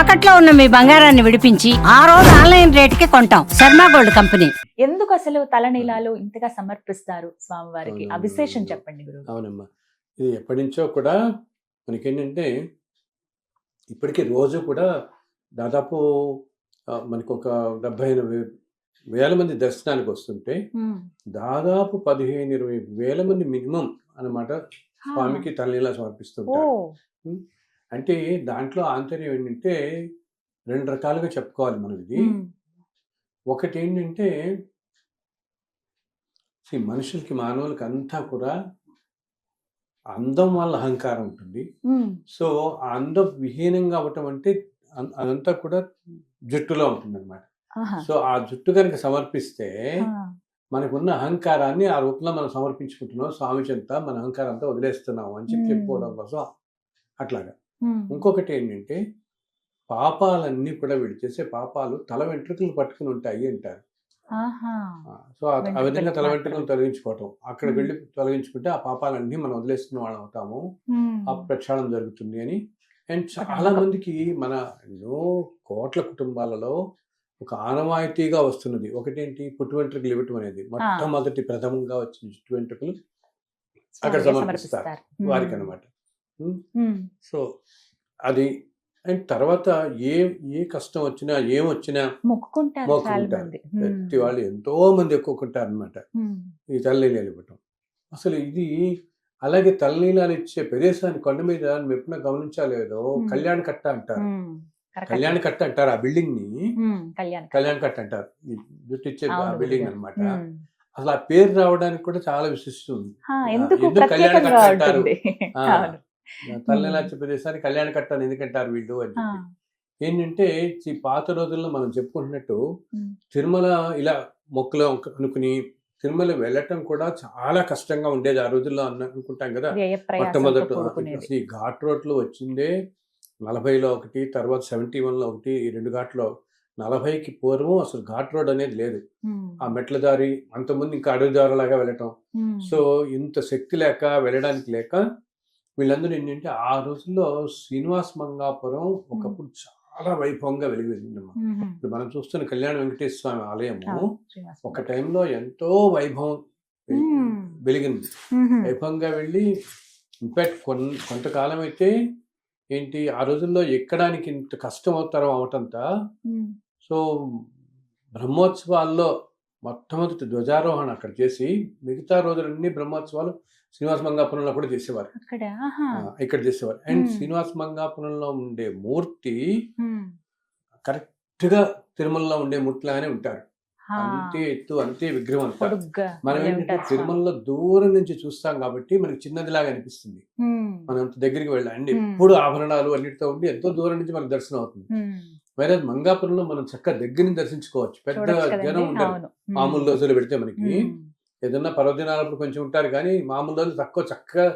తాకట్లో ఉన్న మీ బంగారాన్ని విడిపించి ఆ రోజు ఆన్లైన్ రేటుకి కొంటాం. Sharma gold company. ఎందుకు అసలు తలనీలాలు ఇంతగా సమర్పిస్తారు స్వామివారికి? ఆ విశేషం చెప్పండి గురువు అవునమ్మా. ఇది ఎప్పటి నుంచో కూడా మనకేంటంటే ఇప్పటికీ రోజు కూడా దాదాపు మనకు ఒక డెబ్బై ఎనభై వేల మంది దర్శనానికి వస్తుంటే దాదాపు పదిహేను ఇరవై వేల మంది మినిమం అన్నమాట స్వామికి తల్లిలా ఓ. సమర్పిస్తుంటారు అంటే దాంట్లో ఆంతర్యం ఏంటంటే రెండు రకాలుగా చెప్పుకోవాలి మనం ఇది ఒకటి ఏంటంటే మనుషులకి మానవులకి అంతా కూడా అందం వల్ల అహంకారం ఉంటుంది. సో ఆ అందం విహీనంగా అవ్వటం అంటే అదంతా కూడా జుట్టులో ఉంటుంది అనమాట సో ఆ జుట్టు కనుక సమర్పిస్తే మనకున్న అహంకారాన్ని ఆ రూపంలో మనం సమర్పించుకుంటున్నాం. స్వామి చెంత మన అహంకారం అంతా వదిలేస్తున్నాం అని చెప్పి. చెప్పుకోవడం కోసం అట్లాగా. ఇంకొకటి ఏంటంటే పాపాలన్నీ కూడా వీడు చేసే పాపాలు తల వెంట్రుకలు పట్టుకుని ఉంటాయి అంటారు. సో ఆ- విధంగా తల వెంట్రుకలు తొలగించుకోవటం. అక్కడ. వెళ్ళి తొలగించుకుంటే ఆ పాపాలన్నీ మనం వదిలేస్తున్న వాళ్ళం అవుతాము. ఆ ప్రక్షాళన జరుగుతుంది అని. అండ్ చాలా. మందికి మన ఎన్నో కోట్ల కుటుంబాలలో ఒక ఆనవాయితీగా వస్తున్నది. ఒకటేంటి? పుట్టు వెంట్రుకలు ఇవ్వటం అనేది. మొట్టమొదటి ప్రథమంగా వచ్చిన చుట్టు వెంట్రుకలు అక్కడ సమర్పిస్తారు. వారికి అనమాట సో అది అండ్ తర్వాత ఏ ఏ కష్టం వచ్చినా ఏం వచ్చినా మొక్కుకుంటారు ప్రతి వాళ్ళు ఎంతో మంది ఎక్కుకుంటారు అనమాట ఈ తలనీలాలు ఇవ్వటం. అసలు ఇది అలాగే తలనీలాలు ఇచ్చే ప్రదేశాన్ని కొండ మీద ఎప్పుడైనా గమనించాలేదో. కళ్యాణ కట్ట అంటారు. కళ్యాణ కట్ట అంటారు. ఆ బిల్డింగ్ని కళ్యాణ్ కట్ట. అంటారు. ఇచ్చే బిల్డింగ్. అనమాట. అసలు ఆ పేరు రావడానికి కూడా చాలా ఆ, ఎందుకు కళ్యాణ కట్ట అంటారు? ఇచ్చే ప్రదేశాన్ని కళ్యాణ కట్ట అని ఎందుకంటారు వీళ్ళు అని చెప్పి. ఏంటంటే ఈ పాత రోజుల్లో మనం చెప్పుకుంటున్నట్టు తిరుమల ఇలా మొక్కులు అనుకుని తిరుమల వెళ్ళటం కూడా చాలా కష్టంగా ఉండేది ఆ రోజుల్లో అన్న అనుకుంటాం కదా. మొట్టమొదట అసలు ఈ ఘాట్ రోడ్లో వచ్చిందే నలభైలో ఒకటి తర్వాత సెవెంటీ వన్లో ఒకటి ఈ రెండు ఘాట్లో నలభైకి పూర్వం అసలు ఘాట్ రోడ్ అనేది లేదు. ఆ మెట్ల దారి అంతకుముందు ఇంకా అడవి దారిలాగా వెళ్ళటం. సో ఇంత శక్తి లేక వెళ్ళడానికి లేక వీళ్ళందరూ ఏంటంటే ఆ రోజుల్లో శ్రీనివాస్ మంగాపురం ఒకప్పుడు చాలా వైభవంగా వెలిగిందమ్మా ఉమ్, ఇప్పుడు మనం చూస్తున్న కళ్యాణ వెంకటేశ్వర స్వామి ఆలయము ఒక టైంలో ఎంతో వైభవం. వెలిగింది. వైభవంగా వెళ్ళి ఇన్ఫాక్ట్ కొన్ కొంతకాలం అయితే ఏంటి ఆ రోజుల్లో ఎక్కడానికి ఇంత కష్టం అవుతారో అవటంతా సో బ్రహ్మోత్సవాల్లో మొట్టమొదటి ధ్వజారోహణ అక్కడ చేసి మిగతా రోజులన్నీ బ్రహ్మోత్సవాలు శ్రీనివాస మంగాపురంలో కూడా చేసేవారు. ఇక్కడ చేసేవారు. అండ్. శ్రీనివాస మంగాపురంలో ఉండే మూర్తి కరెక్ట్గా తిరుమలలో ఉండే మూర్తిలాగానే ఉంటారు. అంతే ఎత్తు అంతే విగ్రహం పొడుగ్గా మనం ఏంటంటే. తిరుమలలో దూరం నుంచి చూస్తాం కాబట్టి మనకి చిన్నదిలాగా అనిపిస్తుంది. ఉమ్, మనం అంత దగ్గరికి వెళ్ళాం. అండ్. ఎప్పుడు ఆభరణాలు అన్నిటితో ఉండి ఎంతో దూరం నుంచి మనకు దర్శనం అవుతుంది. వేరే మంగాపురంలో మనం చక్కగా దగ్గర నుంచి దర్శించుకోవచ్చు. పెద్ద జనం. ఉమ్, మామూలు రోజులు పెడితే మనకి ఏదన్నా పర్వదినాలప్పుడు కొంచెం ఉంటారు కానీ మామూలు రోజులు తక్కువ చక్కగా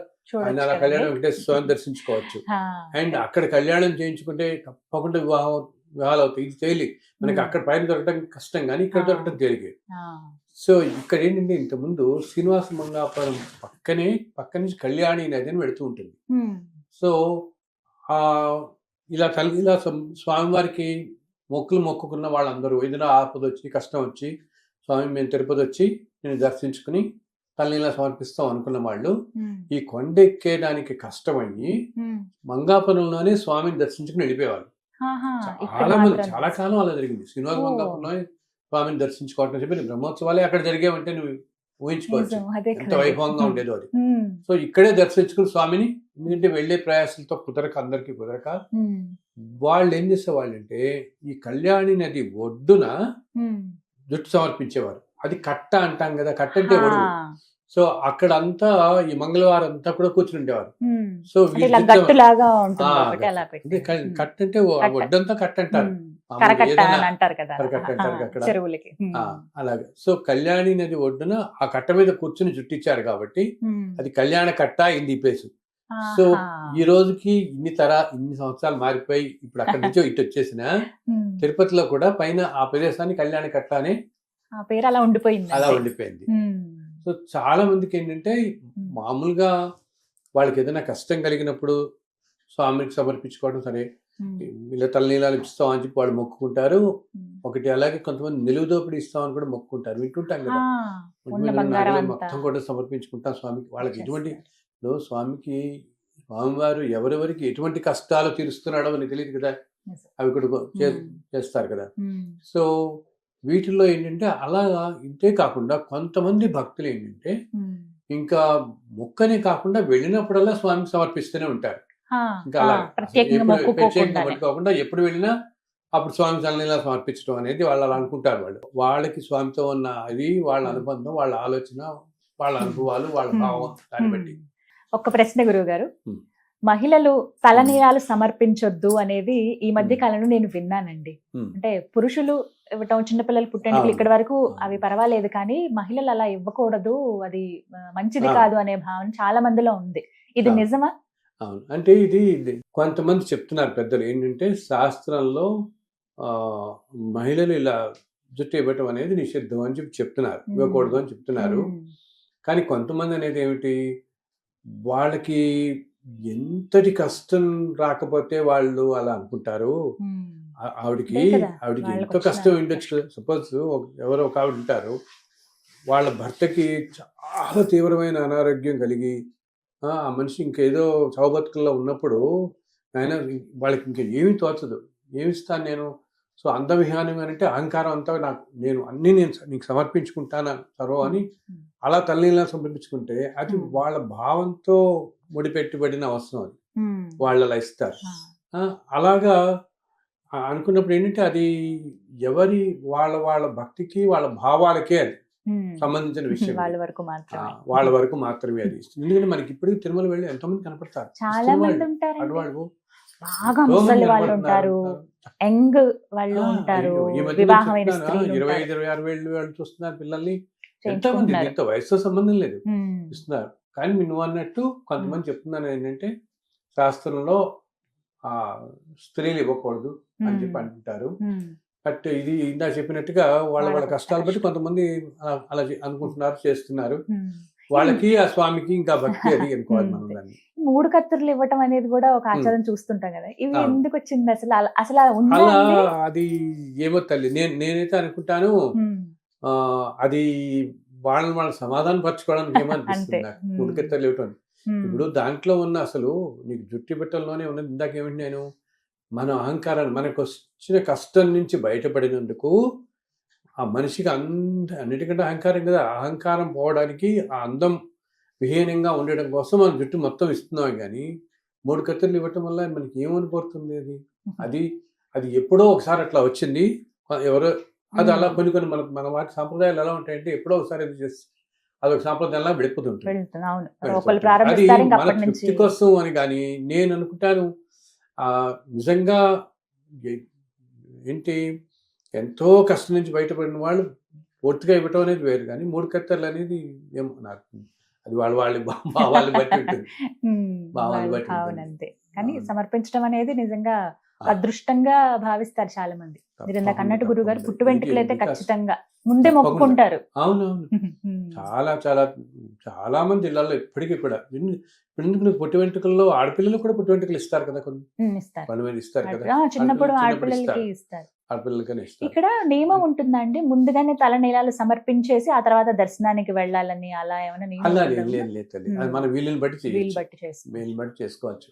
ఆయన అలా. కళ్యాణం వెంకటేశ్వర స్వామిని దర్శించుకోవచ్చు. అండ్ అక్కడ కళ్యాణం చేయించుకుంటే తప్పకుండా వివాహం వివాహాలు అవుతాయి. ఇది తేలి. మనకి అక్కడ పైన దొరకడం కష్టం కానీ ఇక్కడ. దొరకడం తేలికే. ఆ, సో ఇక్కడ ఏంటంటే ఇంతకుముందు శ్రీనివాస మంగాపురం పక్కనే పక్క నుంచి కళ్యాణి నది అని వెళుతూ ఉంటుంది. సో ఆ ఇలా తల ఇలా స్వ- స్వామివారికి మొక్కులు మొక్కుకున్న వాళ్ళందరూ ఏదైనా ఆపద వచ్చి కష్టం వచ్చి స్వామి మేము తిరుపతి వచ్చి నేను దర్శించుకుని తల్లిలా సమర్పిస్తాం అనుకున్న వాళ్ళు ఈ కొండ ఎక్కేయడానికి కష్టమయ్యి మంగాపురంలోనే స్వామిని దర్శించుకుని వెళ్ళిపోయేవాళ్ళు. చాలా మంది. చాలా కాలం అలా జరిగింది. శ్రీనివాస. మంగాపురంలో స్వామిని దర్శించుకోవటం. చెప్పి బ్రహ్మోత్సవాలే అక్కడ జరిగేవంటే నువ్వు ఊహించుకోవచ్చు. ఎంత. వైభవంగా ఉండేదో అది. సో ఇక్కడే దర్శించుకుని స్వామిని ఎందుకంటే వెళ్ళే ప్రయాసంతో కుదరక అందరికీ కుదరక వాళ్ళు ఏం చేసేవాళ్ళు అంటే ఈ కళ్యాణి నది ఒడ్డున. జుట్టు సమర్పించేవారు. అది కట్ట అంటాం కదా కట్ట అంటే ఒడుగు సో అక్కడ అంతా ఈ మంగళవారం అంతా కూడా కూర్చుని ఉండేవారు. సో కట్ట అంటే. ఒడ్డంతా కట్ట అంటారు. కరకట్ట ఏదైనా- అని అంటారు కదా. కరకట్ట అంటారు ఆ, అక్కడ. చెరువులకి. ఉమ్, ఆ, అలాగే. సో కళ్యాణి నది ఒడ్డున ఆ కట్ట మీద కూర్చుని జుట్టిచ్చారు కాబట్టి. అది కళ్యాణ కట్ట ఇంది పేసు సో ఆహా. ఈ రోజుకి ఇన్ని తర ఇన్ని సంవత్సరాలు మారిపోయి ఇప్పుడు అక్కడి నుంచో ఇటు వచ్చేసిన తిరుపతిలో కూడా పైన ఆ ప్రదేశాన్ని కళ్యాణ కట్ట అని పేరు అలా ఉండిపోయింది అలా. ఉండిపోయింది. సో చాలా మందికి ఏంటంటే మామూలుగా వాళ్ళకి ఏదైనా కష్టం కలిగినప్పుడు స్వామికి సమర్పించుకోవడం సరే ఇలా తలనీలాలు ఇస్తాం అని చెప్పి వాళ్ళు మొక్కుకుంటారు. ఒకటి అలాగే కొంతమంది నిలువు దోపిడీ ఇస్తామని కూడా మొక్కుకుంటారు. వింటుంటాం కదా. మొత్తం కూడా సమర్పించుకుంటాం స్వామికి. వాళ్ళకి ఎటువంటి స్వామికి స్వామివారు ఎవరెవరికి ఎటువంటి కష్టాలు తీరుస్తున్నాడో అని తెలియదు కదా. అవి కూడా చేస్తారు కదా. సో వీటిల్లో ఏంటంటే అలా ఇంతే కాకుండా కొంతమంది భక్తులు ఏంటంటే. ఇంకా మొక్కనే కాకుండా వెళ్ళినప్పుడల్లా స్వామికి సమర్పిస్తూనే ఉంటారు. ఇంకా ఆ, అలా ప్రత్యేకంగా ఎప్పుడు- వెళ్ళినా అప్పుడు స్వామి చల్లనీలా సమర్పించడం అనేది వాళ్ళు అలా అనుకుంటారు వాళ్ళు వాళ్ళకి స్వామితో ఉన్న అది వాళ్ళ అనుబంధం వాళ్ళ ఆలోచన వాళ్ళ అనుభవాలు వాళ్ళ. భావం దాన్ని బట్టి ఒక ప్రశ్న గురువు గారు. మహిళలు తలనీలాలు సమర్పించొద్దు అనేది ఈ మధ్య కాలంలో నేను విన్నానండి. అంటే పురుషులు ఇవ్వటం చిన్నపిల్లలు పుట్టేందుకు. ఇక్కడ వరకు. అవి పర్వాలేదు కానీ మహిళలు అలా ఇవ్వకూడదు అది మంచిది. కాదు అనే భావన చాలా మందిలో ఉంది ఇది. నిజమా అవును. అంటే ఇది కొంతమంది చెప్తున్నారు పెద్దలు ఏంటంటే శాస్త్రంలో ఆ, మహిళలు ఇలా జుట్టు ఇవ్వటం అనేది నిషిద్ధం అని చెప్పి చెప్తున్నారు. ఇవ్వకూడదు అని చెప్తున్నారు. కానీ కొంతమంది అనేది ఏమిటి వాళ్ళకి ఎంతటి కష్టం రాకపోతే వాళ్ళు అలా అనుకుంటారు. ఆవిడకి ఆవిడకి ఎంతో కష్టం ఉండొచ్చు సపోజ్ ఎవరో ఒక ఆవిడ ఉంటారు. వాళ్ళ భర్తకి చాలా తీవ్రమైన అనారోగ్యం కలిగి ఆ మనిషి ఇంకేదో చౌబతుకుల్లో ఉన్నప్పుడు ఆయన వాళ్ళకి ఇంకా ఏమీ తోచదు. ఏమి ఇస్తాను నేను? సో అందవిహానం అని అంటే అహంకారం అంతా నాకు నేను అన్నీ నేను నీకు సమర్పించుకుంటాను? సర్వం అని అలా తల్లిలా సమర్పించుకుంటే అది. వాళ్ళ భావంతో ముడిపెట్టుబడిన అవసరం అది. వాళ్ళు ఆ, అలాగా అనుకున్నప్పుడు ఏంటంటే అది ఎవరి వాళ్ళ వాళ్ళ భక్తికి వాళ్ళ భావాలకే అది. సంబంధించిన విషయం వాళ్ళ. వరకు మాత్రమే. వాళ్ళ వరకు మాత్రమే అది ఎందుకంటే మనకి ఇప్పటికీ తిరుమల వెళ్ళి ఎంతమంది కనపడతారు. చాలా మంది ఉంటారు బాగా ఎంతో మంది ముసలి వాళ్ళు. ఉంటారు. యంగ్ వాళ్ళు ఉంటారు. వివాహమైన ఇరవై. ఐదు ఇరవై ఆరు వేళ్ళు వాళ్ళు చూస్తున్నారు పిల్లల్ని. ఎంతో మంది చేయించుకుంటున్నారు. దీంతో వయసుతో సంబంధం లేదు. ఇస్తున్నారు కానీ నువ్వు అన్నట్టు కొంతమంది చెప్తున్నాను ఏంటంటే శాస్త్రంలో ఆ స్త్రీలు ఇవ్వకూడదు అని చెప్పి అంటుంటారు. బట్ ఇది ఇందా చెప్పినట్టుగా వాళ్ళ వాళ్ళ కష్టాలు బట్టి కొంతమంది అలా అనుకుంటున్నారు చేస్తున్నారు. వాళ్ళకి ఆ స్వామికి ఇంకా భక్తి అది అనుకోవాలి మనం. దాన్ని మూడు కత్తులు ఇవ్వటం అనేది కూడా ఒక ఆచారం చూస్తుంటాం కదా ఇవి. ఎందుకు వచ్చింది అసలు అసలు అలా? అది ఏమో తల్లి నేను నేనైతే అనుకుంటాను అది వాళ్ళని వాళ్ళ సమాధానం పరచుకోవడానికి ఏమో అంతే. అనిపిస్తుంది నాకు ఉమ్. ఉడికెత్తలు ఇవ్వటం ఇప్పుడు దాంట్లో ఉన్న అసలు నీకు జుట్టి పెట్టల్లోనే ఉన్నది ఇందాక ఏమిటి నేను మన అహంకారాన్ని మనకు వచ్చిన కష్టం నుంచి బయటపడినందుకు ఆ మనిషికి అంద అన్నిటికంటే అహంకారం కదా. అహంకారం పోవడానికి ఆ అందం విహీనంగా ఉండడం కోసం మన జుట్టు మొత్తం ఇస్తున్నాం కానీ మూడు కత్తులు ఇవ్వటం వల్ల మనకి ఏమనిపోతుంది అది? అది అది ఎప్పుడో ఒకసారి అట్లా వచ్చింది. ఎవరో అది అలా కొన్ని కొన్ని మన మన వాటి సాంప్రదాయాలు ఎలా ఉంటాయంటే ఎప్పుడో ఒకసారి అది చేసి అదొక సాంప్రదాయంలా విడిపోతుంటుంది. ఒకళ్ళు అది మన తృప్తి కోసం అని కానీ నేను అనుకుంటాను నిజంగా ఏంటి ఎంతో కష్టం నుంచి బయటపడిన వాళ్ళు పూర్తిగా ఇవ్వటం అనేది వేరు కానీ మూడు కత్తర్లు అనేది ఏమో నాకు అది వాళ్ళ వాళ్ళ భావాలు బట్టి ఉంటుంది భావాలు బట్టి కానీ. సమర్పించడం అనేది నిజంగా. అదృష్టంగా భావిస్తారు చాలా మంది మీరు ఇందాక అన్నట్టు గురువు గారు. పుట్టు వెంట్రుకలు అయితే ఖచ్చితంగా ముందే. మొక్కుకుంటారు. అవునవును చాలా చాలా చాలా మంది ఇళ్ళలో ఇప్పటికీ కూడా ఎందుకు పుట్టి వెంట్రుకల్లో ఆడపిల్లలు కూడా పుట్టి వెంట్రుకలు ఇస్తారు కదా కొన్ని? ఇస్తారు. కదా? చిన్నప్పుడు ఆడపిల్లలు ఆడపిల్లలకి ఇస్తారు. ఇస్తారు. ఆడపిల్లలకనే ఇస్తారు. ఇక్కడ నియమం ఉంటుందా అండి? ముందుగానే తల నీలాలు సమర్పించేసి ఆ తర్వాత దర్శనానికి వెళ్ళాలని అలా ఏమైనా అలా? లేదు లేదు. అది మన వీలుని బట్టి వీలు బట్టి చేసుకోవచ్చు.